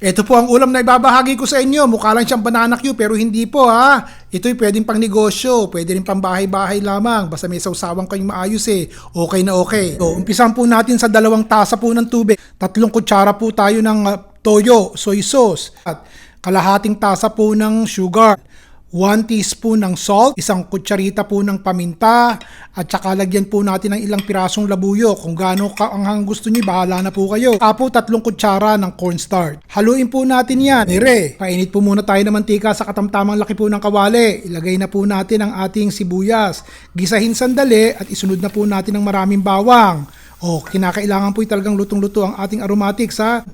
Ito po ang ulam na ibabahagi ko sa inyo. Mukha lang siyang banana Q pero hindi po ha. Ito'y pwedeng pang negosyo, pwede rin pang bahay-bahay lamang. Basta may sausawang kayong maayos eh. Okay na okay. So, umpisan po natin sa dalawang tasa po ng tubig. Tatlong kutsara po tayo ng ah, toyo, soy sauce. At kalahating tasa po ng sugar. 1 teaspoon ng salt, isang kutsarita po ng paminta, at saka lagyan po natin ng ilang pirasong labuyo. Kung gaano ka ang gusto niyo, bahala na po kayo. Apo tatlong kutsara ng cornstarch. Haluin po natin yan. Nire, painit po muna tayo ng mantika sa katamtamang laki po ng kawali. Ilagay na po natin ang ating sibuyas. Gisahin sandali at isunod na po natin ng maraming bawang. O, kinakailangan po talagang lutong-luto ang ating aromatics ha.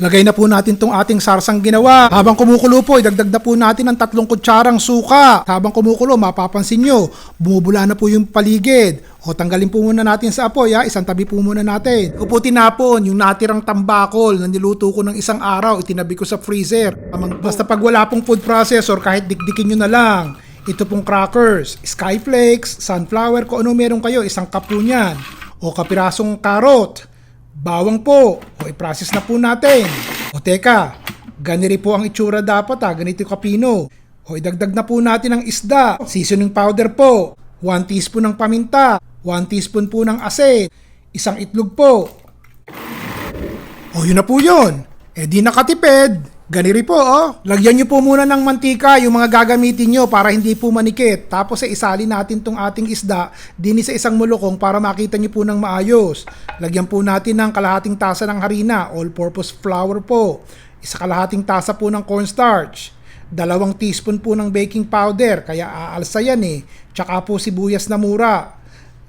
Lagay na po natin tong ating sarsang ginawa. Habang kumukulo po, idagdag na po natin ang tatlong kutsarang suka. Habang kumukulo, mapapansin nyo, bumubula na po yung paligid. O tanggalin po muna natin sa apoy ha, isang tabi po muna natin. Ko po yung natirang tambakol na niluto ko ng isang araw, itinabi ko sa freezer. Basta pag wala pong food processor, kahit dikdikin nyo na lang. Ito pong crackers, skyflakes, sunflower, kung ano meron kayo, isang cup po niyan. O kapirasong carrot, Bawang po. O i-process na po natin. O teka, ganiri po ang itsura dapat ha. Ganito yung kapino. O idagdag na po natin ang isda. Seasoning powder po. 1 teaspoon ng paminta. 1 teaspoon po ng asin. Isang itlog po. O yun na po yun. Eh di nakatipid. Ganiri po oh. Lagyan nyo po muna ng mantika yung mga gagamitin nyo para hindi po manikit. Tapos eh, isali natin tong ating isda din sa isang mulukong para makita nyo po ng maayos. Lagyan po natin ng kalahating tasa ng harina, all-purpose flour po. Isa kalahating tasa po ng cornstarch. Dalawang teaspoon po ng baking powder, kaya aalsa yan eh. Tsaka po sibuyas na mura.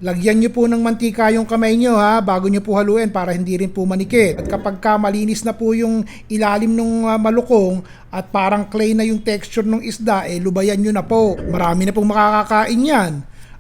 Lagyan nyo po ng mantika yung kamay nyo ha, bago nyo po haluin para hindi rin po manikit. At kapag ka malinis na po yung ilalim ng ah, malukong at parang clay na yung texture ng isda, eh lubayan nyo na po. Marami na pong makakakain yan.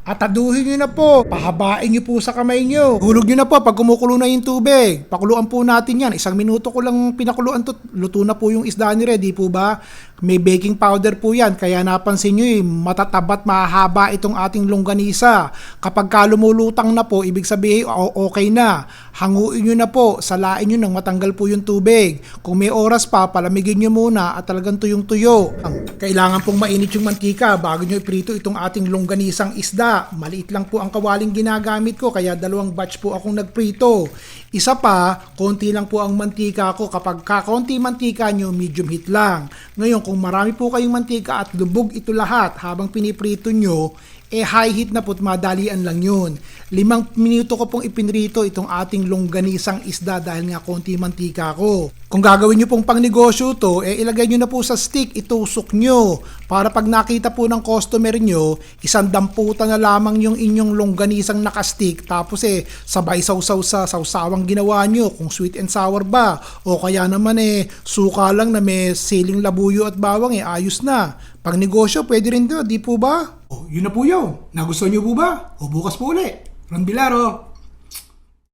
At aduhin nyo na po. Pahabain nyo po sa kamay nyo. Hulog nyo na po pag kumukulo na yung tubig. Pakuluan po natin yan. Isang minuto ko lang pinakuluan to. Luto na po yung isda ni Ready po ba? May baking powder po yan. Kaya napansin nyo eh, matatabat mahaba itong ating longganisa. Kapag ka lumulutang na po, ibig sabihin okay na. Hanguin nyo na po. Salain nyo nang matanggal po yung tubig. Kung may oras pa, palamigin nyo muna at talagang tuyong-tuyo. Kailangan pong mainit yung mantika bago nyo iprito itong ating longganisang isda. Maliit lang po ang kawaling ginagamit ko kaya dalawang batch po akong nagprito. Isa pa, konti lang po ang mantika ko. Kapag kakonti mantika nyo, medium heat lang. Ngayon, kung marami po kayong mantika at lubog ito lahat habang piniprito nyo, eh high heat na po't madalian lang yun. Limang minuto ko pong ipinrito itong ating longganisang isda dahil nga konti mantika ko. Kung gagawin nyo pong pangnegosyo to, eh ilagay nyo na po sa stick, itusok nyo. Para pag nakita po ng customer nyo, isang damputan na lamang yung inyong longganisang nakastick. Tapos eh, sabay sausaw sa sausawang ginawa nyo, kung sweet and sour ba. O kaya naman eh, suka lang na may siling labuyo at bawang eh, ayos na. Pang negosyo, pwede rin to, di po ba? Yun na po yun. Nagustuhan nyo po ba? O bukas po ulit. Ron Bilaro.